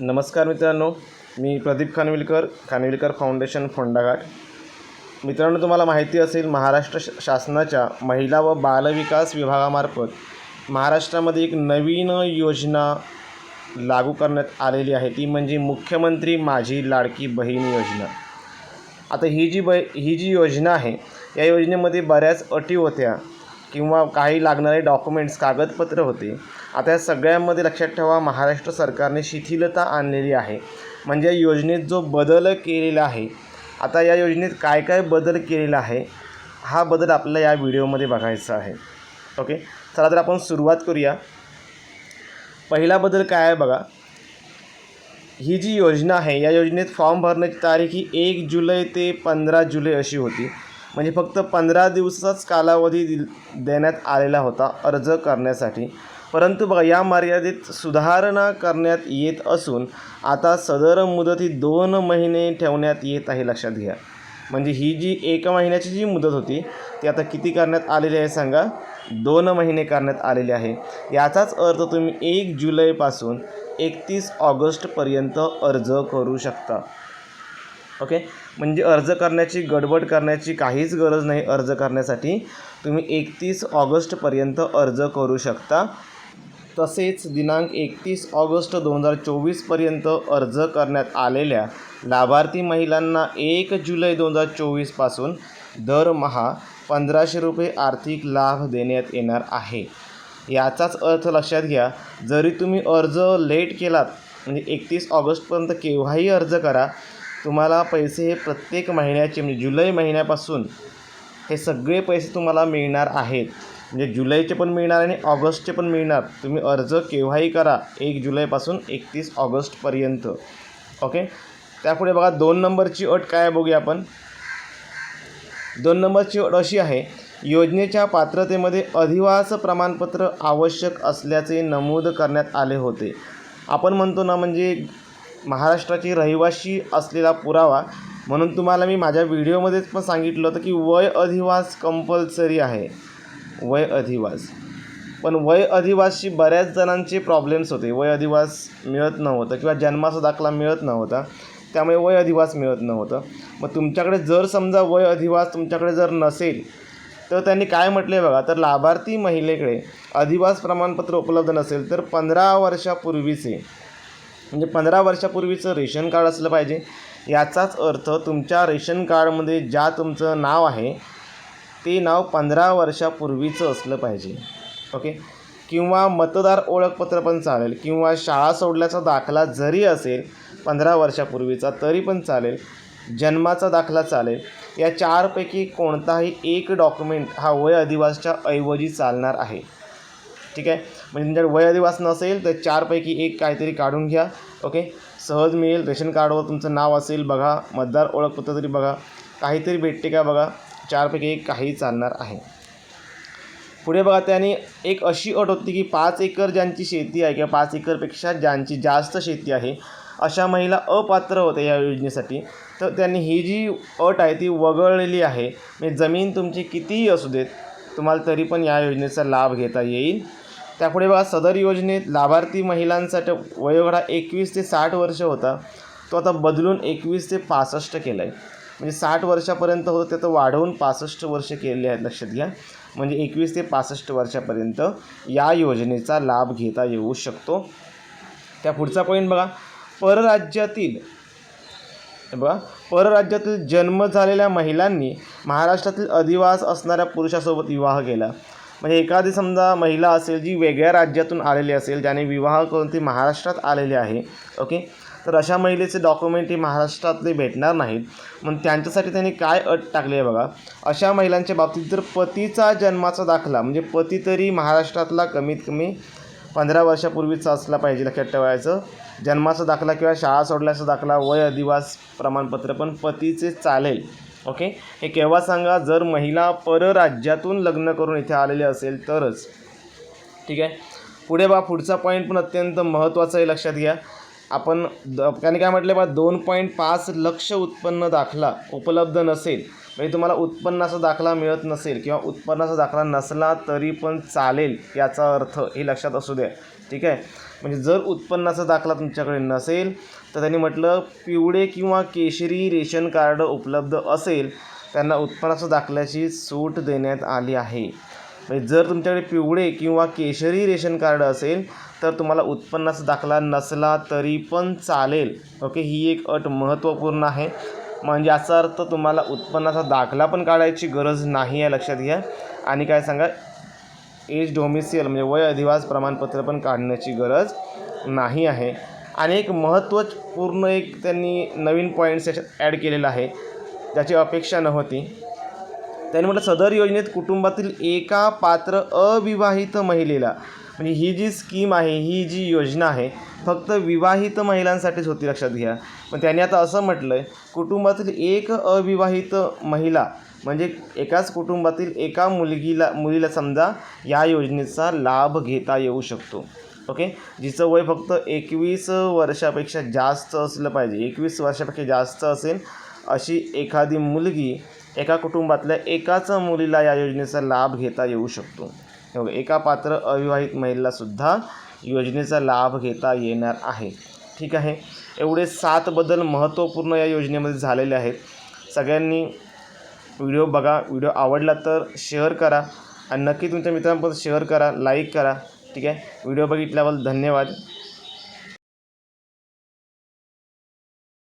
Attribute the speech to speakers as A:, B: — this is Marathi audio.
A: नमस्कार मित्रांनो मी प्रदीप खानविलकर खानविलकर फाउंडेशन फोंडाघाट मित्रांनो तुम्हाला माहिती असेल महाराष्ट्र शासनाच्या महिला व बालविकास विभागामार्फत महाराष्ट्रामध्ये एक नवीन योजना लागू करण्यात आलेली आहे. ती म्हणजे मुख्यमंत्री माझी लाडकी बहीण योजना. आता ही जी ब ही जी योजना आहे या योजनेमध्ये बऱ्याच अटी होत्या. किंवा काही लागणारे डॉक्युमेंट्स कागदपत्र होते. आता या सगळ्यांमध्ये लक्षात ठेवा महाराष्ट्र सरकारने शिथिलता आणलेली आहे. म्हणजे या योजनेत जो बदल केलेला आहे आता या योजनेत काय काय बदल केलेला आहे हा बदल आपल्याला या व्हिडिओमध्ये बघायचा आहे. ओके? चला तर आपण सुरुवात करूया. पहिला बदल काय आहे बघा. ही जी योजना आहे या योजनेत फॉर्म भरण्याची तारीख ही एक जुलै ते पंधरा जुलै अशी होती. म्हणजे फक्त पंधरा दिवसाचाच कालावधी दिल देण्यात आलेला होता अर्ज करण्यासाठी. परंतु बघा या मर्यादेत सुधारणा करण्यात येत असून आता सदर मुदत ही दोन महिने ठेवण्यात येत आहे लक्षात घ्या. म्हणजे ही जी एक महिन्याची जी मुदत होती ती आता किती करण्यात आलेली आहे सांगा? दोन महिने करण्यात आलेले आहे. याचाच अर्थ तुम्ही एक जुलैपासून एकतीस ऑगस्टपर्यंत अर्ज करू शकता. ओके? म्हणजे अर्ज करण्याची गडबड करण्याची काहीच गरज नाही अर्ज करण्यासाठी. तुम्ही एकतीस ऑगस्टपर्यंत अर्ज करू शकता. तसेच दिनांक एकतीस ऑगस्ट दोन हजार चोवीसपर्यंत अर्ज करण्यात आलेल्या लाभार्थी महिलांना एक जुलै दोन हजार चोवीसपासून दरमहा पंधराशे रुपये आर्थिक लाभ देण्यात येणार आहे. याचाच अर्थ लक्षात घ्या जरी तुम्ही अर्ज लेट केलात म्हणजे एकतीस ऑगस्टपर्यंत केव्हाही अर्ज करा तुम्हाला पैसे हे प्रत्येक महिन्याचे म्हणजे जुलै महिन्यापासून हे सगळे पैसे तुम्हाला मिळणार आहेत. म्हणजे जुलैचे पण मिळणार आणि ऑगस्टचे पण मिळणार. तुम्ही अर्ज केव्हाही करा एक जुलैपासून एकतीस ऑगस्टपर्यंत. ओके? त्यापुढे बघा दोन नंबरची अट काय बघूया आपण. दोन नंबरची अट अशी आहे योजनेच्या पात्रतेमध्ये अधिवास प्रमाणपत्र आवश्यक असल्याचे नमूद करण्यात आले होते. आपण म्हणतो ना म्हणजे महाराष्ट्राची रहिवाशी असलेला पुरावा. म्हणून तुम्हाला मी माझ्या व्हिडिओमध्येच पण सांगितलं होतं की वय अधिवास कंपल्सरी आहे. वय अधिवास. पण वय अधिवासशी बऱ्याच जणांचे प्रॉब्लेम्स होते. वय अधिवास मिळत नव्हतं किंवा जन्माचा दाखला मिळत नव्हता. त्यामुळे वय अधिवास मिळत नव्हतं. मग तुमच्याकडे जर समजा वय अधिवास तुमच्याकडे जर नसेल तर त्यांनी काय म्हटले बघा तर लाभार्थी महिलेकडे अधिवास प्रमाणपत्र उपलब्ध नसेल तर पंधरा वर्षापूर्वीचे म्हणजे पंधरा वर्षापूर्वीचं रेशन कार्ड असलं पाहिजे. याचाच अर्थ तुमच्या रेशन कार्डमध्ये ज्या तुमचं नाव आहे ते नाव पंधरा वर्षापूर्वीचं असलं पाहिजे. ओके? किंवा मतदार ओळखपत्र पण चालेल किंवा शाळा सोडल्याचा दाखला जरी असेल पंधरा वर्षापूर्वीचा तरी पण चालेल. जन्माचा दाखला चालेल. या चारपैकी कोणताही एक डॉक्युमेंट हा वय अधिवासच्या ऐवजी चालणार आहे. ठीक आहे? म्हणजे तुमच्याकडे वय अधिवास नसेल तर चारपैकी एक काहीतरी काढून घ्या ओके? सहज मिळेल रेशन कार्डवर तुमचं नाव असेल बघा. मतदार ओळखपत्र तरी बघा. काहीतरी भेटते का बघा? चारपैकी एक काही चालणार आहे. पुढे बघा त्याने एक अशी अट होती की पाच एकर ज्यांची शेती आहे किंवा पाच एकरपेक्षा ज्यांची जास्त शेती आहे अशा महिला अपात्र होत्या या योजनेसाठी. तर त्यांनी ही जी अट आहे ती वगळलेली आहे. म्हणजे जमीन तुमची कितीही असू देत तुम्हाला तरी पण या योजनेचा लाभ घेता येईल. त्यापुढे बघा सदर योजनेत लाभार्थी महिलांसाठी वयोगडा एकवीस ते साठ वर्ष होता. तो आता बदलून एकवीस ते पासष्ट केला आहे म्हणजे साठ वर्षापर्यंत होतं त्याचं वाढवून पासष्ट वर्ष केले आहेत लक्षात घ्या. म्हणजे एकवीस ते पासष्ट वर्षापर्यंत या योजनेचा लाभ घेता येऊ शकतो. त्या पुढचा पॉईंट बघा. परराज्यातील बघा. परराज्यातील जन्म झालेल्या महिलांनी महाराष्ट्रातील अधिवास असणाऱ्या पुरुषासोबत विवाह केला. म्हणजे एखादी समजा महिला असेल जी वेगळ्या राज्यातून आलेली असेल ज्याने विवाह करून ती महाराष्ट्रात आलेली आहे ओके? तर अशा महिलेचे डॉक्युमेंट हे महाराष्ट्रातले भेटणार नाहीत. मग त्यांच्यासाठी त्यांनी काय अट टाकली आहे बघा? अशा महिलांच्या बाबतीत जर पतीचा जन्माचा दाखला म्हणजे पती तरी महाराष्ट्रातला कमीत कमी पंधरा वर्षापूर्वीचा असला पाहिजे लक्षात ठेवायचं. जन्माचा दाखला किंवा शाळा सोडल्याचा दाखला वय अधिवास प्रमाणपत्र पण पतीचे चालेल. ओके? हे केव्हा सांगा? जर महिला परराज्यातून लग्न करून इथे आलेले असेल तरच. ठीक आहे? पुढे बा पुढचा पॉईंट पण अत्यंत महत्त्वाचा आहे लक्षात घ्या. आपण द त्याने काय म्हटलं बा दोन पॉईंट पाच लक्ष उत्पन्न दाखला उपलब्ध नसेल. म्हणजे तुम्हाला उत्पन्नाचा दाखला मिळत नसेल किंवा उत्पन्नाचा दाखला नसला तरी पण चालेल याचा अर्थ हे लक्षात असू द्या. ठीक आहे? म्हणजे जर उत्पन्नाचा दाखला तुमच्याकडे नसेल तर त्यांनी म्हटलं पिवळे किंवा केशरी रेशन कार्ड उपलब्ध असेल त्यांना उत्पन्नाच्या दाखल्याची सूट देण्यात आली आहे. म्हणजे जर तुमच्याकडे पिवळे किंवा केशरी रेशन कार्ड असेल तर तुम्हाला उत्पन्नाचा दाखला नसला तरी पण चालेल. ओके? ही एक अट महत्त्वपूर्ण आहे. म्हणजे याचा अर्थ तुम्हाला उत्पन्नाचा दाखला पण काढायची गरज नाही आहे लक्षात घ्या. आणि काय सांगा एज डोमिसियल म्हणजे वय अधिवास प्रमाणपत्र पण काढण्याची गरज नाही आहे. आणि एक महत्त्वपूर्ण एक त्यांनी नवीन पॉईंट्स याच्यात ॲड केलेला आहे ज्याची अपेक्षा नव्हती. त्यांनी म्हटलं सदर योजनेत कुटुंबातील एका पात्र अविवाहित महिलेला म्हणजे ही जी स्कीम आहे ही जी योजना आहे फक्त विवाहित महिलांसाठीच होती लक्षात घ्या. पण त्यांनी आता असं म्हटलं आहे कुटुंबातील एक अविवाहित महिला म्हणजे एकाच कुटुंबातील एका मुलगीला मुलीला समजा या योजनेचा लाभ घेता येऊ शकतो. ओके? जिचं वय फक्त एकवीस वर्षापेक्षा जास्त असलं पाहिजे एकवीस वर्षापेक्षा जास्त असेल अशी एखादी मुलगी एका कुटुंबातल्या एकाच मुलीला या योजनेचा लाभ घेता येऊ शकतो. हे बघा, एका पात्र अविवाहित महिलेलासुद्धा योजनेचा लाभ घेता येणार आहे. ठीक आहे? एवढे सात बदल महत्त्वपूर्ण या योजनेमध्ये झालेले आहेत. सगळ्यांनी व्हिडिओ बघा. व्हिडिओ आवडला तर शेअर करा आणि नक्की तुमच्या मित्रांपर्यंत शेअर करा लाईक करा. ठीक आहे? व्हिडिओ बघितल्याबद्दल धन्यवाद.